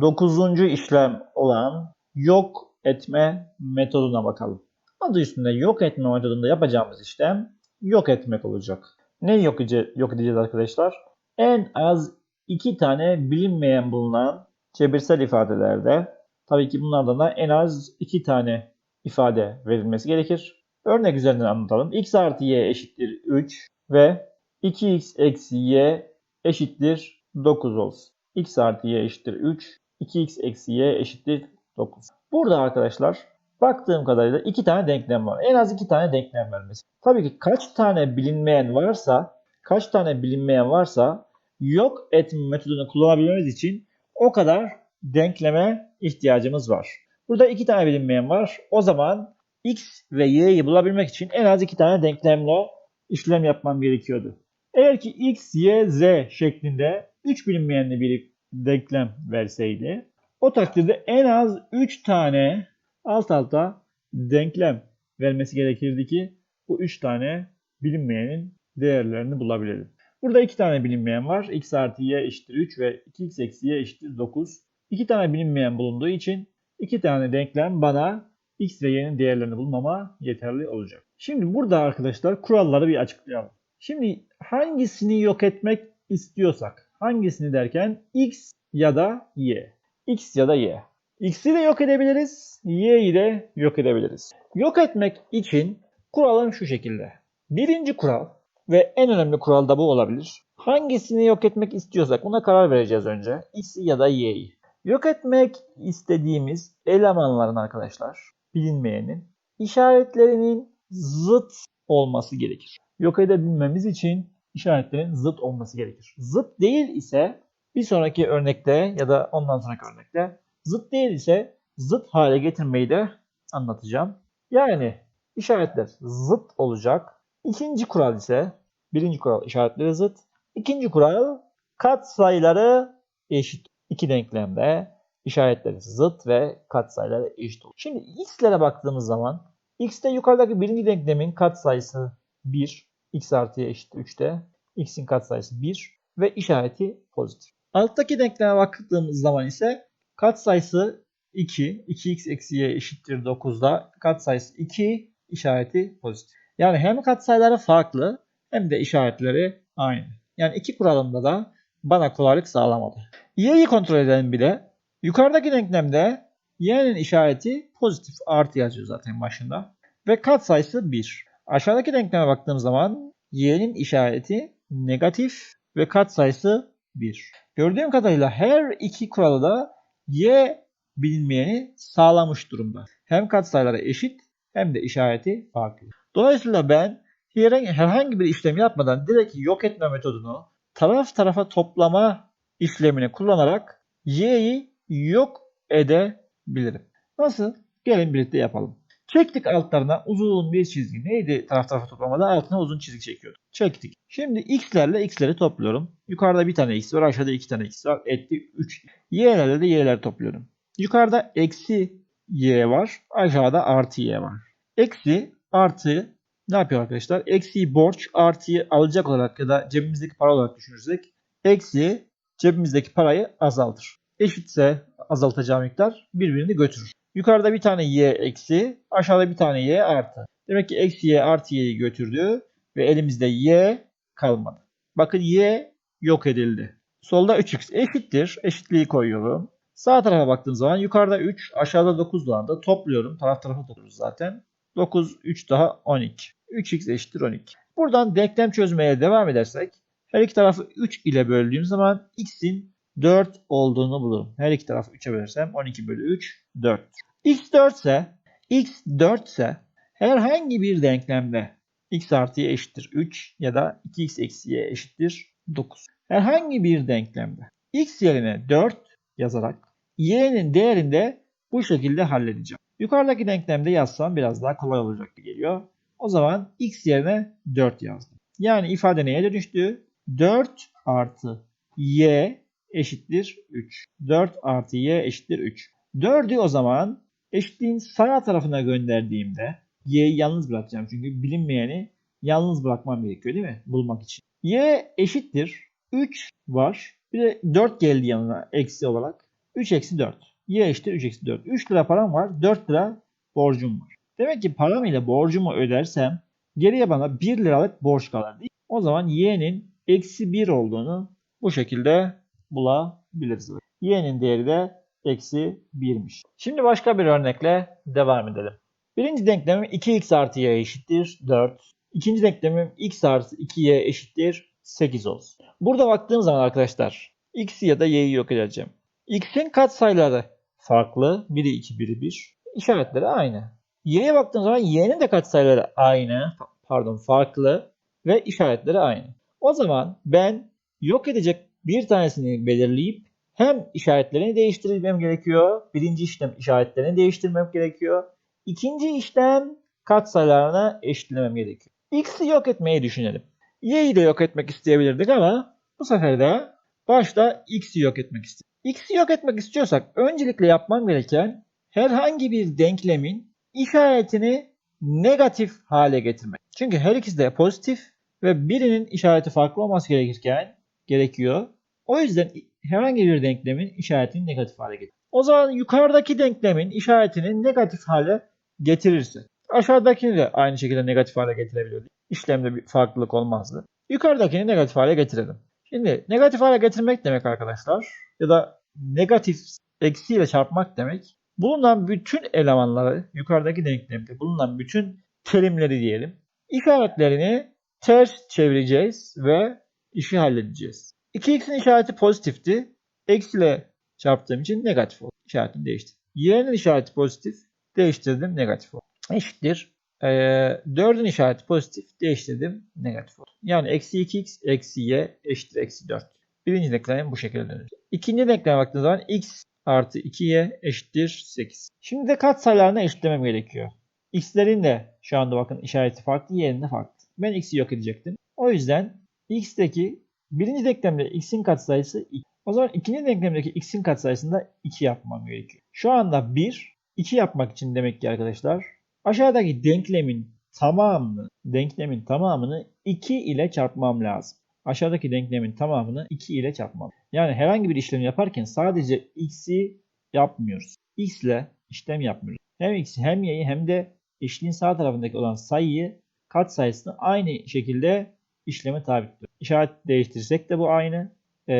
Dokuzuncu işlem olan yok etme metoduna bakalım. Adı üstünde yok etme metodunda yapacağımız işlem yok etmek olacak. Ne yok, yok edeceğiz arkadaşlar? En az iki tane bilinmeyen bulunan cebirsel ifadelerde tabii ki bunlardan da en az iki tane ifade verilmesi gerekir. Örnek üzerinden anlatalım. x artı y eşittir 3 ve 2x eksi y eşittir 9 olsun. x artı y eşittir 3, 2x eksi y eşittir 9. Burada arkadaşlar baktığım kadarıyla iki tane denklem var. En az iki tane denklem vermesi. Tabii ki kaç tane bilinmeyen varsa, kaç tane bilinmeyen varsa yok etme metodunu kullanabilmemiz için o kadar denkleme ihtiyacımız var. Burada iki tane bilinmeyen var. O zaman x ve y'yi bulabilmek için en az iki tane denklemle işlem yapmam gerekiyordu. Eğer ki x, y, z şeklinde 3 bilinmeyenli bir denklem verseydi o takdirde en az 3 tane alt alta denklem vermesi gerekirdi ki bu 3 tane bilinmeyenin değerlerini bulabilelim. Burada 2 tane bilinmeyen var. x artı y eşittir 3 ve 2x eksi y eşittir 9. 2 tane bilinmeyen bulunduğu için 2 tane denklem bana x ve y'nin değerlerini bulmama yeterli olacak. Şimdi burada arkadaşlar kuralları bir açıklayalım. Şimdi hangisini yok etmek istiyorsak, hangisini derken x ya da y. x ya da y. X'i de yok edebiliriz, y'yi de yok edebiliriz. Yok etmek için kuralım şu şekilde. Birinci kural ve en önemli kural da bu olabilir. Hangisini yok etmek istiyorsak ona karar vereceğiz önce. X'i ya da y'yi. Yok etmek istediğimiz elemanların arkadaşlar, bilinmeyenin işaretlerinin zıt olması gerekir. Yok edebilmemiz için işaretlerin zıt olması gerekir. Zıt değil ise bir sonraki örnekte ya da ondan sonraki örnekte zıt değil ise zıt hale getirmeyi de anlatacağım. Yani işaretler zıt olacak. İkinci kural ise birinci kural işaretleri zıt. İkinci kural katsayıları eşit. İki denklemde işaretleri zıt ve katsayıları eşit olur. Şimdi x'lere baktığımız zaman x'te yukarıdaki birinci denklemin katsayısı 1. x artı y eşit 3'te. x'in katsayısı 1 ve işareti pozitif. Alttaki denkleme baktığımız zaman ise katsayısı 2. 2x eksi y eşittir 9'da katsayısı 2 işareti pozitif. Yani hem katsayıları farklı hem de işaretleri aynı. Yani iki kuralımda da bana kolaylık sağlamadı. y'yi kontrol edelim bir de. Yukarıdaki denklemde y'nin işareti pozitif artı yazıyor zaten başında. Ve katsayısı 1. Aşağıdaki denkleme baktığım zaman y'nin işareti negatif ve katsayısı 1. Gördüğüm kadarıyla her iki kuralı da y bilinmeyeni sağlamış durumda. Hem katsayıları eşit hem de işareti farklı. Dolayısıyla ben herhangi bir işlem yapmadan direkt yok etme metodunu taraf tarafa toplama işlemini kullanarak y'yi yok edebilirim. Nasıl? Gelin birlikte yapalım. Çektik altlarına uzun bir çizgi. Neydi taraf tarafa toplamada? Altına uzun çizgi çekiyorduk. Çektik. Şimdi x'lerle x'leri topluyorum. Yukarıda bir tane x var. Aşağıda iki tane x var. Etti 3. Y'lerle de y'leri topluyorum. Yukarıda eksi y var. Aşağıda artı y var. Eksi artı ne yapıyor arkadaşlar? Eksiyi borç artıyı alacak olarak ya da cebimizdeki para olarak düşünürsek eksi cebimizdeki parayı azaltır. Eşitse azaltacağı miktar birbirini götürür. Yukarıda bir tane y eksi, aşağıda bir tane y artı. Demek ki eksi y artı y'yi götürdü ve elimizde y kalmadı. Bakın y yok edildi. Solda 3x eşittir. Eşitliği koyuyorum. Sağ tarafa baktığım zaman yukarıda 3, aşağıda 9 da topluyorum. Taraf tarafa topluyoruz zaten. 9, 3 daha 12. 3x eşittir 12. Buradan denklem çözmeye devam edersek her iki tarafı 3 ile böldüğüm zaman x'in 4 olduğunu bulurum. Her iki tarafı 3'e bölersem 12 bölü 3 4. x 4 ise x 4 ise herhangi bir denklemde x artı y eşittir 3 ya da 2x eksi y eşittir 9. Herhangi bir denklemde x yerine 4 yazarak y'nin değerini de bu şekilde halledeceğim. Yukarıdaki denklemde yazsam biraz daha kolay olacak gibi geliyor. O zaman x yerine 4 yazdım. Yani ifade neye dönüştü? 4 artı y eşittir 3. 4 artı y eşittir 3. 4'ü o zaman eşitliğin sağ tarafına gönderdiğimde y'yi yalnız bırakacağım. Çünkü bilinmeyeni yalnız bırakmam gerekiyor değil mi? Bulmak için. y eşittir 3 var. Bir de 4 geldi yanına eksi olarak. 3 eksi 4. Y eşittir 3 eksi 4. 3 lira param var. 4 lira borcum var. Demek ki param ile borcumu ödersem geriye bana 1 liralık borç kalır. O zaman y'nin eksi 1 olduğunu bu şekilde bulabiliriz. Y'nin değeri de eksi 1'miş. Şimdi başka bir örnekle devam edelim. Birinci denklemim 2x artı y eşittir 4. İkinci denklemim x artı 2y eşittir 8 olsun. Burada baktığım zaman arkadaşlar x'i ya da y'yi yok edeceğim. x'in katsayıları farklı. Biri 2, biri 1. İşaretleri aynı. y'ye baktığım zaman y'nin de katsayıları aynı. Pardon farklı ve işaretleri aynı. O zaman ben yok edecek bir tanesini belirleyip hem işaretlerini değiştirmem gerekiyor. Birinci işlem işaretlerini değiştirmem gerekiyor. İkinci işlem katsayılarına eşitlemem gerekiyor. X'i yok etmeyi düşünelim. Y'yi de yok etmek isteyebilirdik ama bu sefer de başta X'i yok etmek istedim. X'i yok etmek istiyorsak öncelikle yapmam gereken herhangi bir denklemin işaretini negatif hale getirmek. Çünkü her ikisi de pozitif ve birinin işareti farklı olması gerekirken gerekiyor. O yüzden herhangi bir denklemin işaretini negatif hale getir. O zaman yukarıdaki denklemin işaretini negatif hale getirirse aşağıdakini de aynı şekilde negatif hale getirebilirdik. İşlemde bir farklılık olmazdı. Yukarıdakini negatif hale getirelim. Şimdi negatif hale getirmek demek arkadaşlar ya da negatif eksiyle çarpmak demek bulunan bütün elemanları yukarıdaki denklemde bulunan bütün terimleri diyelim işaretlerini ters çevireceğiz ve işi halledeceğiz. 2x'in işareti pozitifti. Eksiyle çarptığım için negatif oldu. İşaretini değiştirdim. Y'nin işareti pozitif. Değiştirdim negatif oldu. Eşittir. Ee, 4'ün işareti pozitif. Değiştirdim negatif oldu. Yani eksi 2x eksi y eşittir eksi 4. Birinci denklem bu şekilde dönüyor. İkinci denkleme baktığınız zaman x artı 2y eşittir 8. Şimdi de katsayılarına eşitlemem gerekiyor. x'lerin de şu anda bakın işareti farklı, y'nin de farklı. Ben x'i yok edecektim. O yüzden x'teki birinci denklemde x'in katsayısı 2. O zaman ikinci denklemdeki x'in katsayısında 2 yapmam gerekiyor. Şu anda 1, 2 yapmak için demek ki arkadaşlar aşağıdaki denklemin tamamını, denklemin tamamını 2 ile çarpmam lazım. Aşağıdaki denklemin tamamını 2 ile çarpmam. Yani herhangi bir işlem yaparken sadece x'i yapmıyoruz. x ile işlem yapmıyoruz. Hem x'i hem y'yi hem de eşliğin sağ tarafındaki olan sayıyı katsayısını aynı şekilde işleme tabi tutuyor. İşaret değiştirsek de bu aynı. E,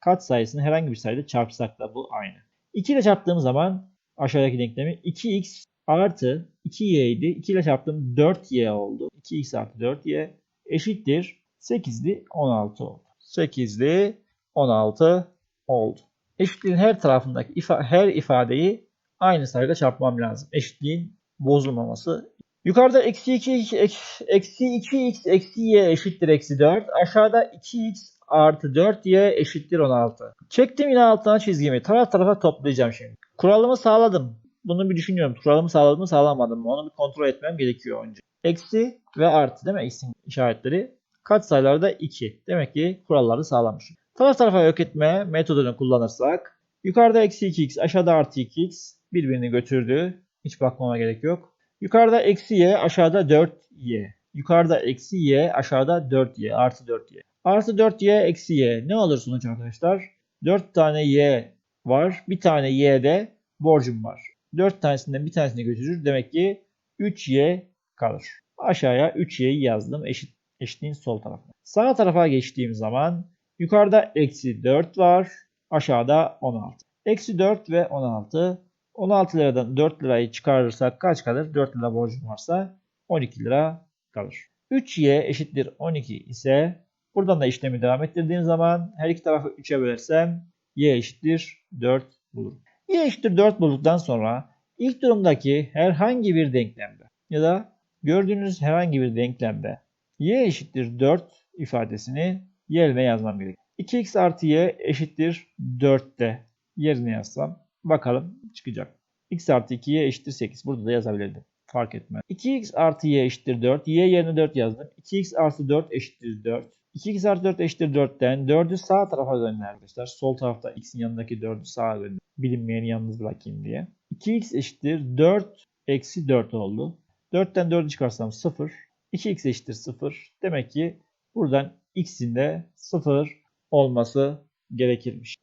katsayısını herhangi bir sayıda çarpsak da bu aynı. 2 ile çarptığım zaman aşağıdaki denklemi 2x artı 2y idi. 2 ile çarptım 4y oldu. 2x artı 4y eşittir 8'li 16 oldu. 8'li 16 oldu. Eşitliğin her tarafındaki ifa her ifadeyi aynı sayıda çarpmam lazım. Eşitliğin bozulmaması. Yukarıda eksi 2 eksi 2x eksi y eşittir eksi 4. Aşağıda 2x artı 4y eşittir 16. Çektim yine altına çizgimi. Taraf tarafa toplayacağım şimdi. Kuralımı sağladım. Bunu bir düşünüyorum. Kuralımı sağladım mı sağlamadım mı? Onu bir kontrol etmem gerekiyor önce. Eksi ve artı değil mi? Eksi işaretleri. Katsayılarda 2. Demek ki kuralları sağlamışım. Taraf tarafa yok etme metodunu kullanırsak yukarıda eksi 2x aşağıda artı 2x birbirini götürdü. Hiç bakmama gerek yok. Yukarıda eksi y aşağıda 4y. Yukarıda eksi y aşağıda 4y artı 4y. Artı 4y eksi y. Ne olur sonuç arkadaşlar? 4 tane y var. Bir tane y'de borcum var. 4 tanesinden bir tanesini götürür. Demek ki 3y kalır. Aşağıya 3y'yi yazdım. Eşit, eşitliğin sol tarafına. Sağ tarafa geçtiğim zaman yukarıda eksi 4 var. Aşağıda 16. Eksi 4 ve 16. 16 liradan 4 lirayı çıkarırsak kaç kalır? 4 lira borcum varsa 12 lira kalır. 3y eşittir 12 ise buradan da işlemi devam ettirdiğim zaman her iki tarafı 3'e bölersem y eşittir 4 bulurum. y eşittir 4 bulduktan sonra ilk durumdaki herhangi bir denklemde ya da gördüğünüz herhangi bir denklemde y eşittir 4 ifadesini yerine yazmam gerekiyor. 2x artı y eşittir 4'te yerine yazsam Bakalım çıkacak. x artı 2y eşittir 8. Burada da yazabilirdim. Fark etmez. 2x artı y eşittir 4. y yerine 4 yazdım. 2x artı 4 eşittir 4. 2x artı 4 eşittir 4'ten 4'ü sağ tarafa dönün arkadaşlar. Sol tarafta x'in yanındaki 4'ü sağa dönün. Bilinmeyeni yalnız bırakayım diye. 2x eşittir 4 eksi 4 oldu. 4'ten 4'ü çıkarsam 0. 2x eşittir 0. Demek ki buradan x'in de 0 olması gerekirmiş.